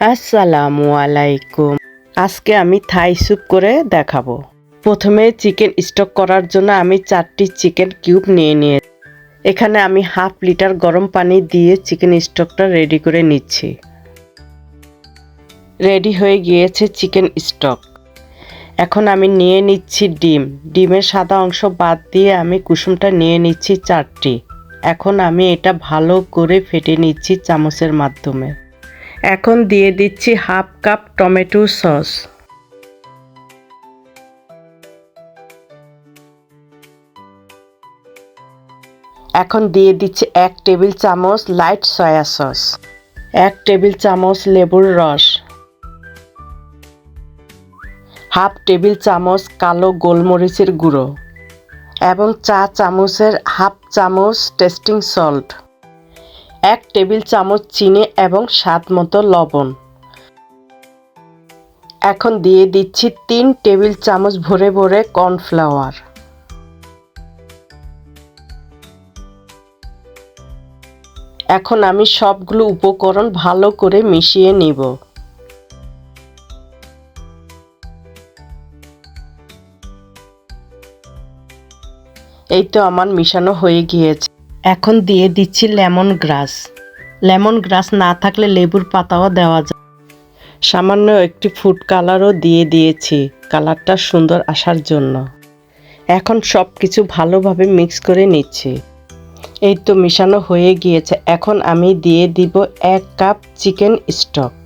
আসসালামু আলাইকুম। আজকে আমি থাই স্যুপ করে দেখাবো। প্রথমে চিকেন স্টক করার জন্য আমি চারটি চিকেন কিউব নিয়ে নিয়ে এখানে আমি হাফ লিটার গরম পানি দিয়ে চিকেন স্টকটা রেডি করে নিচ্ছি। রেডি হয়ে গিয়েছে চিকেন স্টক। এখন আমি নিয়ে নিচ্ছি ডিম। ডিমের সাদা অংশ বাদ দিয়ে আমি কুসুমটা নিয়ে নিচ্ছি চারটি। এখন আমি এটা ভালো করে ফেটে নিচ্ছি চামচের মাধ্যমে। এখন দিয়ে দিচ্ছি হাফ কাপ টমেটো সস। এখন দিয়ে দিচ্ছি এক টেবিল চামচ লাইট সয়া সস, এক টেবিল চামচ লেবুর রস, হাফ টেবিল চামচ কালো গোলমরিচের গুঁড়ো এবং চা চামচের হাফ চামচ টেস্টিং সল্ট। এক টেবিল চামচ চিনি এবং স্বাদ মতো লবণ। এখন দিয়ে দিচ্ছি তিন টেবিল চামচ ভরে ভরে কর্নফ্লাওয়ার। এখন আমি সবগুলো উপকরণ ভালো করে মিশিয়ে নিব। এই তো আমার মিশানো হয়ে গিয়েছে। এখন দিয়ে দিচ্ছি লেমন গ্রাস। লেমন গ্রাস না থাকলে লেবুর পাতাও দেওয়া যায়। সামান্য একটি ফুড কালারও দিয়ে দিয়েছি, কালারটা সুন্দর আসার জন্য। এখন সব কিছু ভালোভাবে মিক্স করে নিচ্ছি। এই তো মিশানো হয়ে গিয়েছে, এখন আমি দিয়ে দিব এক কাপ চিকেন স্টক।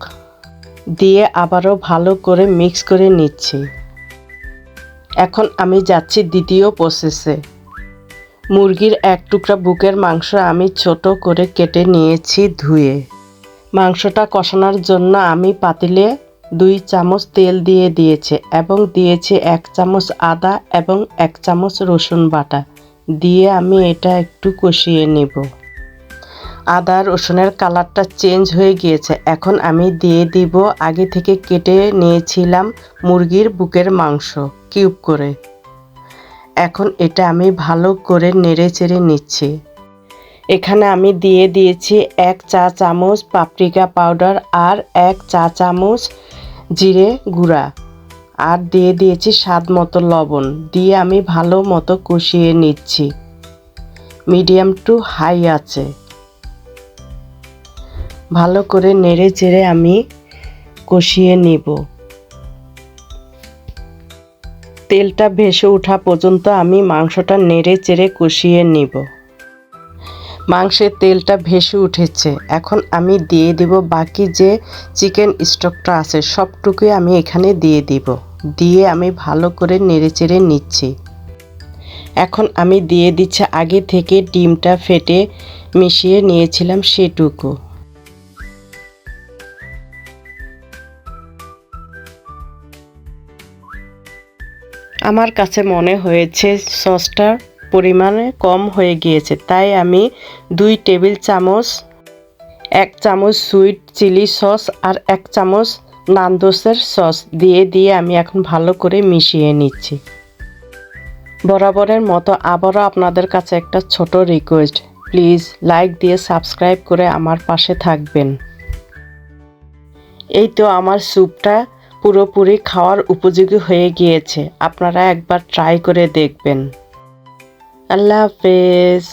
দিয়ে আবারও ভালো করে মিক্স করে নিচ্ছি। এখন আমি যাচ্ছি দ্বিতীয় প্রসেসে মুরগির এক টুকরা বুকের মাংস আমি ছোট করে কেটে নিয়েছি ধুয়ে। মাংসটা কষানোর জন্য আমি পাতিলে দুই চামচ তেল দিয়ে দিয়েছে এবং দিয়েছি এক চামচ আদা এবং এক চামচ রসুন বাটা। দিয়ে আমি এটা একটু কষিয়ে নেব। আদা, রসুনের কালারটা চেঞ্জ হয়ে গিয়েছে। এখন আমি দিয়ে দিব, আগে থেকে কেটে নিয়েছিলাম মুরগির বুকের মাংস কিউব করে। এখন এটা আমি ভালো করে নেড়ে চেড়ে নিচ্ছি। এখানে আমি দিয়ে দিয়েছি এক চা চামচ পাপরিকা পাউডার আর এক চা চামচ জিরে গুঁড়া। আর দিয়ে দিয়েছি স্বাদ মতো লবণ। দিয়ে আমি ভালো মতো কষিয়ে নিচ্ছি। মিডিয়াম টু হাই আছে। ভালো করে নেড়ে চেড়ে আমি কষিয়ে নিব। তেলটা ভেসে ওঠা পর্যন্ত আমি মাংসটা নেড়ে চেড়ে কষিয়ে নিব। মাংসের তেলটা ভেসে উঠেছে। এখন আমি দিয়ে দিব বাকি যে চিকেন স্টকটা আছে, সবটুকুই আমি এখানে দিয়ে দিব। দিয়ে আমি ভালো করে নেড়ে চেড়ে নিচ্ছি। এখন আমি দিয়ে দিচ্ছি আগে থেকে ডিমটা ফেটে মিশিয়ে নিয়েছিলাম সেটুকু। আমার কাছে মনে হয়েছে সসটা পরিমাণে কম হয়ে গিয়েছে, তাই আমি দুই টেবিল চামচ, এক চামচ সুইট চিলি সস আর এক চামচ নান্দোসের সস দিয়ে দিয়ে আমি এখন ভালো করে মিশিয়ে নিচ্ছি। বরাবরের মতো আবারও আপনাদের কাছে একটা ছোট রিকোয়েস্ট প্লিজ লাইক দিয়ে সাবস্ক্রাইব করে আমার পাশে থাকবেন। এই তো আমার স্যুপটা পুরোপুরি খাওয়ার উপযোগী হয়ে গিয়েছে। আপনারা একবার ট্রাই করে দেখবেন। আল্লাহ হাফেজ।